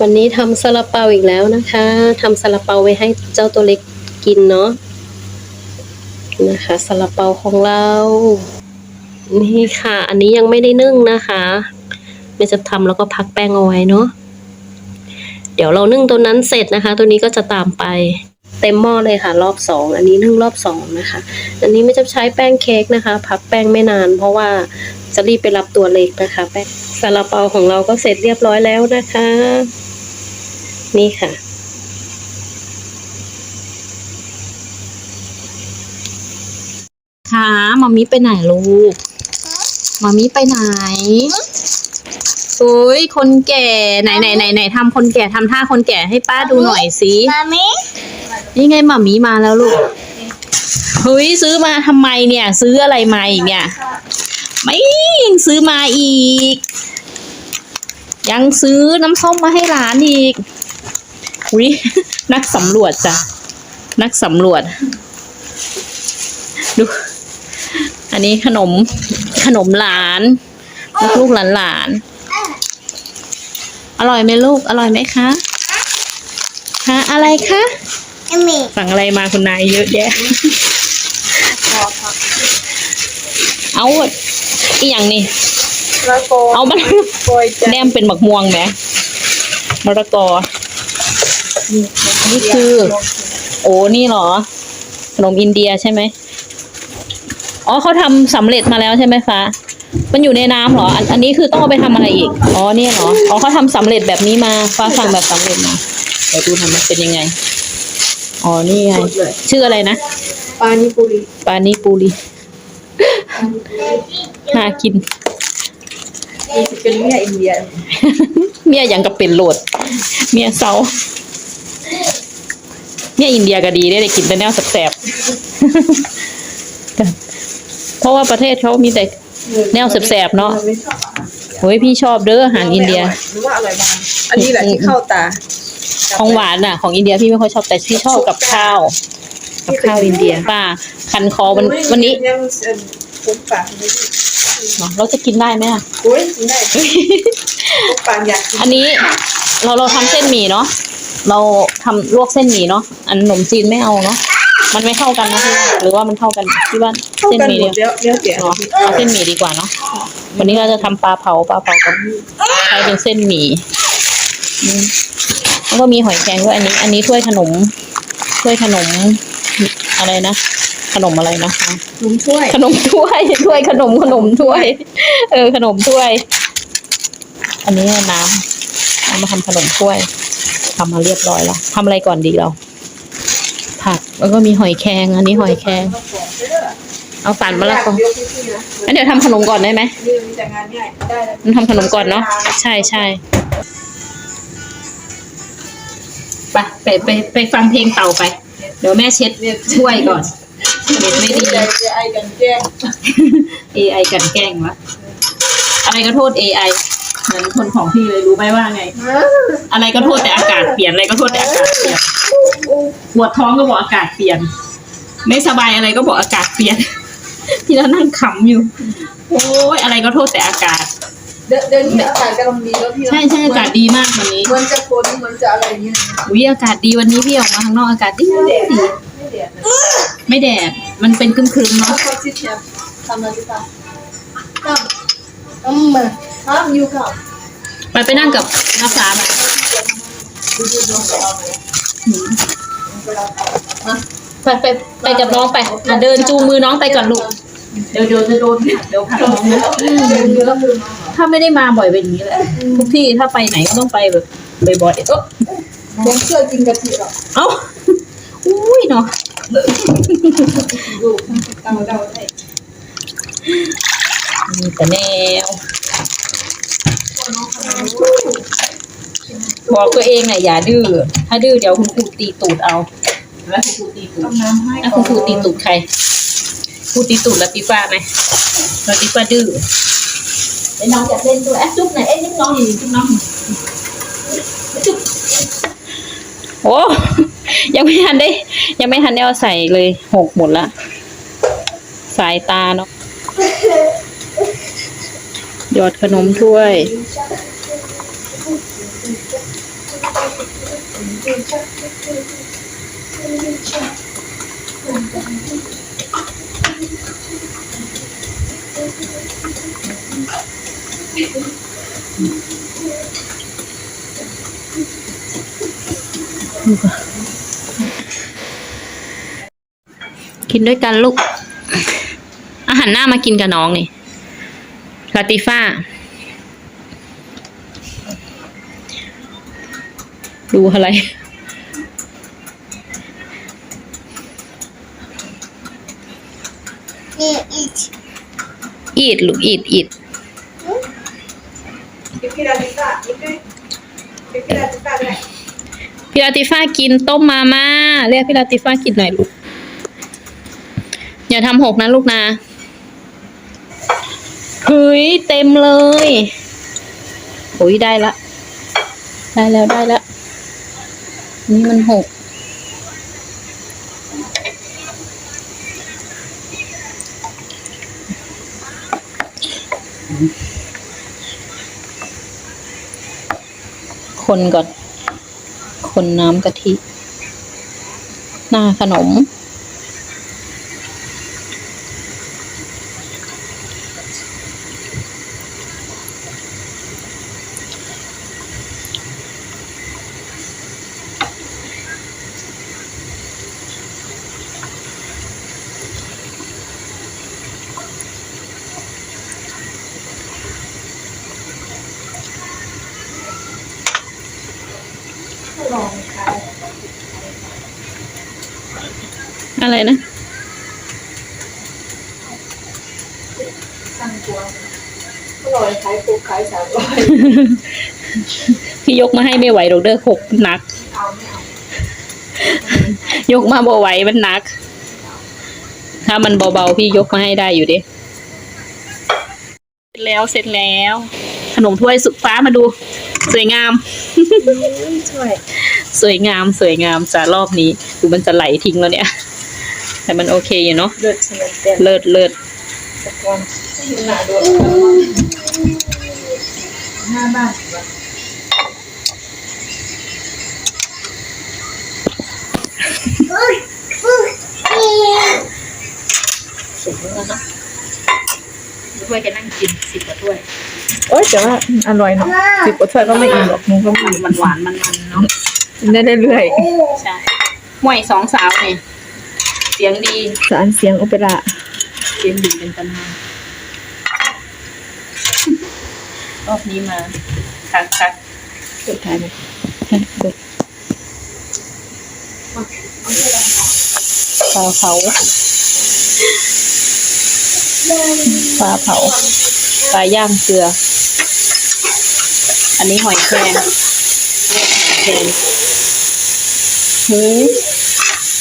วันนี้ทำซาลาเปาอีกแล้วนะคะทำซาลาเปาไว้ให้เจ้าตัวเล็กกินเนาะนะคะซาลาเปาของเรานี่ค่ะ อันนี้ยังไม่ได้นึ่งนะคะไม่จะทำแล้วก็พักแป้งเอาไว้เนาะเดี๋ยวเรานึ่งตัวนั้นเสร็จนะคะ ตัวนี้ก็จะตามไปเต็มหม้อเลยค่ะ รอบสองอันนี้นึ่งรอบสองนะคะ อันนี้ไม่จะใช้แป้งเค้กนะคะ พักแป้งไม่นาน เพราะว่าจะรีบไปรับตัวเล็กนะคะแป้งซาลาเปาของเราก็เสร็จเรียบร้อยแล้วนะคะ นี่ค่ะ ค่ะมามิไปไหนลูกมามิไปไหนโอ้ยคนแก่ไหนไหนไหนไหนทำคนแก่ทำท่าคนแก่ให้ป้าดูหน่อยสิมามินี่ไงมามิมาแล้วลูกเฮ้ยซื้อมาทำไมเนี่ย ซื้ออะไรมาอีกเนี่ย ไม่ยังซื้อมาอีก ยังซื้อน้ำส้มมาให้หลานอีก อุ้ยนักสำรวจจ้ะ นักสำรวจ ดู อันนี้ขนม ขนมหลานลูกลูกหลานหลานๆอร่อยไหมลูก อร่อยไหมคะฮะอะไรคะเอมิสั่งอะไรมาคุณนายเยอะแยะเอาอีอย่างนี่แล้วโกเอามันโกยจะแนมเป็นหมักม่วงไหมมะละกอ นี่คือ โอ้นี่เหรอ ขนมอินเดียใช่ไหมอ๋อเขาทำสำเร็จมาแล้วใช่ไหมฟ้า มันอยู่ในน้ำเหรอ อันอันนี้คือต้องเอาไปทำอะไรอีก อ๋อเนี่ยเหรอ อ๋อเขาทำสำเร็จแบบนี้มา ฟ้าสั่งแบบสำเร็จมาเดี๋ยวดูทำมันเป็นยังไง อ๋อนี่ไง ชื่ออะไรนะ ปานิปุริปานิปูรี น่ากินนี่เป็นเมียอินเดีย เมียยังกับเป็นโหลด เมียเซา เมียอินเดียก็ดีได้ได้กินแต่แนวแสบๆเพราะว่าประเทศเขามีแต่แนวแสบๆเนอะไม่ชอบอาหารโอ้ยพี่ชอบเด้ออาหารอินเดียหรือว่าอร่อยบ้างอันนี้แหละที่เข้าตา ของหวานอะ ของอินเดียพี่ไม่ค่อยชอบแต่พี่ชอบกับข้าว กับข้าวอินเดียป้าคันคอวันวันนี้ยังเอิ่มผมปากไม่ดีเนอะเราจะกินได้ไหมอะโอ้ยกินได้ผมปากอยากกินอันนี้เราเราทำเส้นหมี่เนาะ เราทำลวกเส้นหมี่เนาะอันขนมจีนไม่เอาเนาะมันไม่เข้ากันนะพี่ว่าหรือว่ามันเข้ากันที่ว่าเข้าเส้นกันหมี่หมเดียดวแล้วแล้วแต่เนาะเอาเส้นหมี่ดีกว่าเนาะวันนี้เราจะทำปลาเผาปลาเผากับใช้เป็นเส้นหมี่อืมแล้วก็มีหอยแครงด้วยอันนี้ อันนี้ถ้วยขนมถ้วยขนมอะไรนะขนมอะไรนะคะนุ่มช่วย ขนมถ้วยถ้วยขนมขนมถ้วย เออขนมถ้วย อันนี้น้ำเอามาทำขนมถ้วย ทำมาเรียบร้อยแล้วทำอะไรก่อนดีเรา ผักแล้วก็มีหอยแครงอันนี้หอยแครงเอาปั่นมะละกอเดี๋ยวพี่ๆนะอันเดี๋ยวทำขนมก่อนได้ไหมนี่มีแต่งานง่ายได้แล้วมันทำขนมก่อนเนาะใช่ใช่ไปไปไปไปฟังเพลงเต่าไป เดี๋ยวแม่เช็ดช่วยก่อนเด็ดไม่ดีใจจะไอกันแกล้ง AI กันแกล้งวะอะไรก็โทษ AI เหมือนคนของพี่เลยรู้ไหมว่าไง อะไรก็โทษแต่อากาศเปลี่ยนอะไรก็โทษแต่อากาศเปลี่ยนปวดท้องก็บอกอากาศเปลี่ยน ไม่สบายอะไรก็บอกอากาศเปลี่ยน ที่เรานั่งขำอยู่ โอ้ยอะไรก็โทษแต่อากาศ เดินเดินนี้อากาศกำลังดีแล้วพี่ใช่ใช่อากาศดีมากวันนี้เหมือนจะฝนเหมือนจะอะไรอย่างเงี้ยนะอุ้ยอากาศดีวันนี้พี่ออกมาข้างนอกอากาศดีไม่แดดดีไม่แดดนะไม่แดดมันเป็นครึมๆเอาเนาะเข้าชิดแชมทำอะไรดีคะทำอืม มาทำอยู่ค่ะไปไปนั่งกับน้าฟ้าไปดูดูน้องไปเอาไหมไปไปไปกับน้องไปอะเดินจูงมือน้องไปก่อนลูก เดี๋ยวเดี๋ยวจะโดนเดี๋ยวพัดน้องนะอืมเดินเยอะเลยน้องเหรอถ้าไม่ได้มาบ่อยเป็นอย่างนี้แหละทุกที่ถ้าไปไหนก็ต้องไปแบบบ่อยๆเอ้อผมเชื่อกินกะทิหรอกเอ้าอุ้ยเนาะดูเดาเดาได้มีแต่แนว บอกตัวเองน่ะอย่าดื้อ ถ้าดื้อเดี๋ยวคุณครูตีตูดเอาแล้วคุณครูตีตูดทำน้ำให้แล้วคุณครูตีตูดใครครูตีตูดลาติฟ้าไหมลาติฟ้าดื้อไอ้น้องอยากเล่นด้วยแอะจุ๊บหน่อยเอ้ยจุ๊บน้องหน่อยจุ๊บน้องหน่อยจุ๊บโอ้ยังไม่ทันได้ ยังไม่ทันได้เอาใส่เลยหกหมดละ สายตาเนาะ หยอดขนมถ้วย กินด้วยกันลูกอาหารหน้ามากินกับน้องนี่ ลาติฟ้า ดูอะไรนี่อีกอีดลูกอีดอีด พี่ลาติฟ้าพี่พี่ลาติฟ้าไปไหนพี่ลาติฟ้ากินต้มมาม่าเรียกพี่ลาติฟ้ากินหน่อยลูก อย่าทำหกนะลูกนะ เฮ้ยเต็มเลยโอ้ยได้ละ ได้แล้วได้แล้ว นี่มันหก คนก่อน คนน้ำกะทิ หน้าขนม อะไรนะสั่งตัวอร่อยขายปูขายสามร้อยพี่ยกมาให้ไม่ไหวหรอกเด้อหกหนัก เอาไม่เอายกมาบ่ไหวมันหนัก ถ้ามันเบาๆพี่ยกมาให้ได้อยู่ดิเสร็จแล้วเสร็จแล้ว ขนมถ้วยสุกฟ้ามาดู สวยงาม ช่วย สวยงามสวยงามจ้ารอบนี้ดูมันจะไหลทิ้งแล้วเนี่ย แต่มันโอเคอยู่เนาะเลือดเฉลยเต็มเลิศเลิศตะกอนหนาดูหน้าบ้านวะอุ้ยอุ้ยนี่สุกแล้วนะถ้วยจะนั่งกินสิบกว่าถ้วยโอ๊ยแต่ว่าอร่อยเนาะสิบกว่าถ้วยก็ไม่อิ่มหรอกมันก็มีมันหวานมันมันๆเนาะ กินได้เรื่อยใช่ห่วยสองสาวเนี่ยเสียงดี ๆสารเสียงโอเปร่าเสียงดีเป็นปัญหารอบนี้มาคักคักสุดท้ายนะปลาเผาปลาเผาปลาย่างเกลือ อันนี้หอยแครงหอยแครง หมู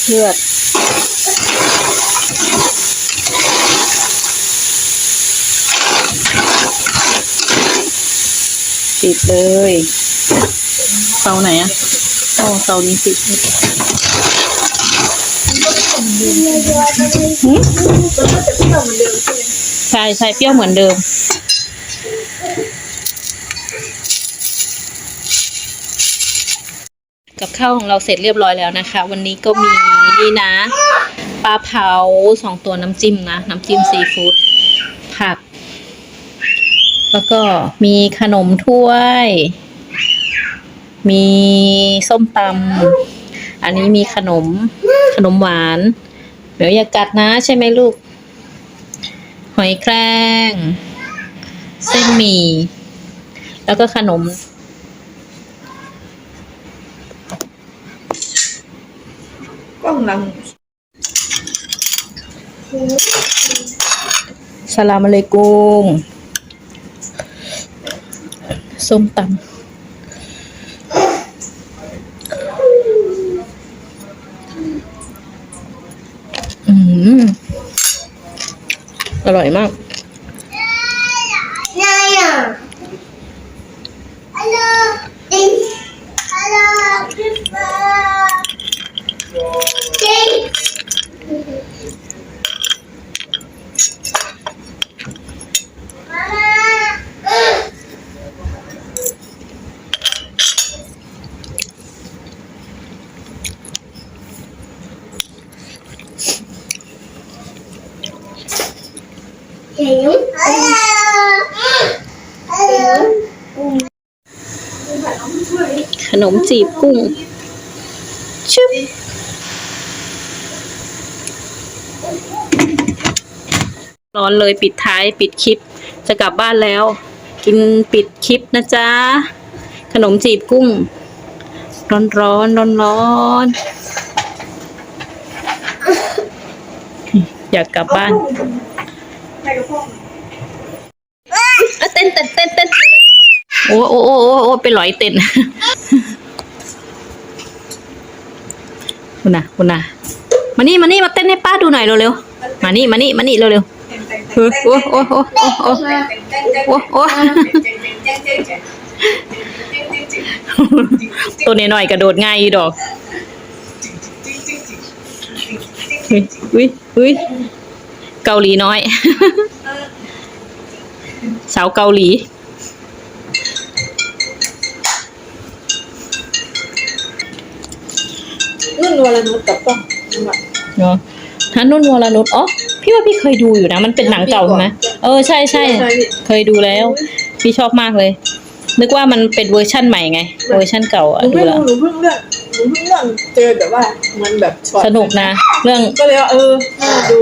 เลือดติดเลยเตาไหนอะโอ้เตานี้ติดหืมใช่ใช่เปรี้ยวเหมือนเดิม กับข้าวของเราเสร็จเรียบร้อยแล้วนะคะ วันนี้ก็มีนี่นะปลาเผาสองตัวน้ำจิ้มนะน้ำจิ้มซีฟู้ดผัก แล้วก็มีขนมถ้วย มีส้มตำอันนี้มีขนมขนมหวานเดี๋ยวอย่ากัดนะใช่ไหมลูก หอยแครง เส้นหมี่ แล้วก็ขนม กล้องลังสลามอะลัยกุมส้มตำอืม อร่อยมาก นายอะฮัลโหลดิฮัลโหลพี่ฟ้าดิมาม่า เห็นฮัลโหลฮัลโหล ข นมจีบกุ้งชึบร้อนเลยปิดท้ายปิดคลิป จะกลับบ้านแล้ว กินปิดคลิปนะจ๊ะ ขนมจีบกุ้ง ร้อนร้อนร้อนร้อนๆอยากกลับบ้านอะเต้นเต้นเต้นเต้นโอ้โอ้โอ้โอ้โอ้ไปหลอยเต้น คุณนะคุณนะมานี่มานี่มาเต้นให้ป้าดูหน่อยเร็วๆมานี่มานี่มานี่เร็วๆโอ้โอ้โอ้โอ้โอ้โอ้โอ้ตัวน้อยกระโดดง่ายดอกอุ้ยอุ้ยเกาหลีน้อย สาวเกาหลี นุ่นวรนุชกับป้องเนาะฮันนุ่นวรนุชอ๋อพี่ว่าพี่เคยดูอยู่นะ มันเป็นหนังเก่าใช่ไหมเออใช่ใช่เคยดูแล้ว พี่ชอบมากเลย นึกว่ามันเป็นเวอร์ชั่นใหม่ไง เวอร์ชั่นเก่าหอะนูดูไม่แล้วรู้หนูเพิ่งเลือกหนูเพิ่งเลือกเจอแบบว่ามันแบบช็อตสนุกนะ เรื่องก็เลยว่าเออน่าดู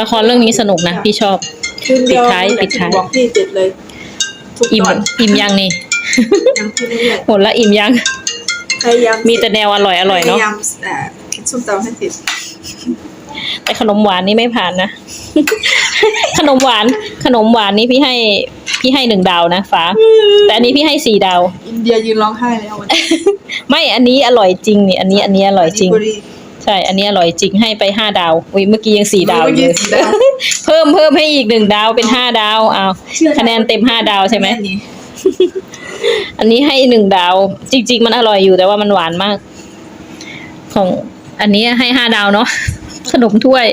ละครเรื่องนี้สนุกนะ พี่ชอบ คืนเดียวปิดท้ายปิดท้าย บอกพี่เจ็ดเลยทุกอิ่มตอนอิ่มยังนี่ยังพี่ไม่เลือกหมดละอิ่มยัง พยายามมีแต่แนวอร่อยอร่อยพเนาะยายามอ่าคิดส้มตำให้ติดแต่ขนมหวานนี่ไม่ผ่านนะ ขนมหวาน ขนมหวานนี่พี่ให้พี่ให้หนึ่งดาวนะฟ้า แต่อันนี้พี่ให้สี่ดาว อินเดียยืนร้องไห้แล้ววันนี้ไม่อันนี้อร่อยจริงนี่อันนี้อันนี้อร่อยจริง บุรีใช่ อันนี้อร่อยจริงให้ไปห้าดาวอุ้ยเมื่อกี้ยังสี่ดาวอยู่เมื่เลอยกี้สี่ดาว เพิ่มเพิ่มให้อีกหนึ่งดาวเป็นห้าดาวอ้าวคะแนนเต็มห้าดาวใช่ไหมนี่ อันนี้ให้หนึ่งดาว จริง ๆ มันอร่อยอยู่แต่ว่ามันหวานมาก ของอันนี้ให้ห้าดาวเนาะขนมถ้วย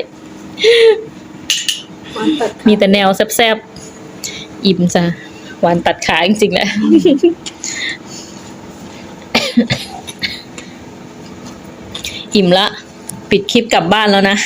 วันตัดมีแต่แนวแซ่บๆอิ่มจ้ะหวานตัดขาจริงๆแหละอิ่มละ ปิดคลิปกลับบ้านแล้วนะ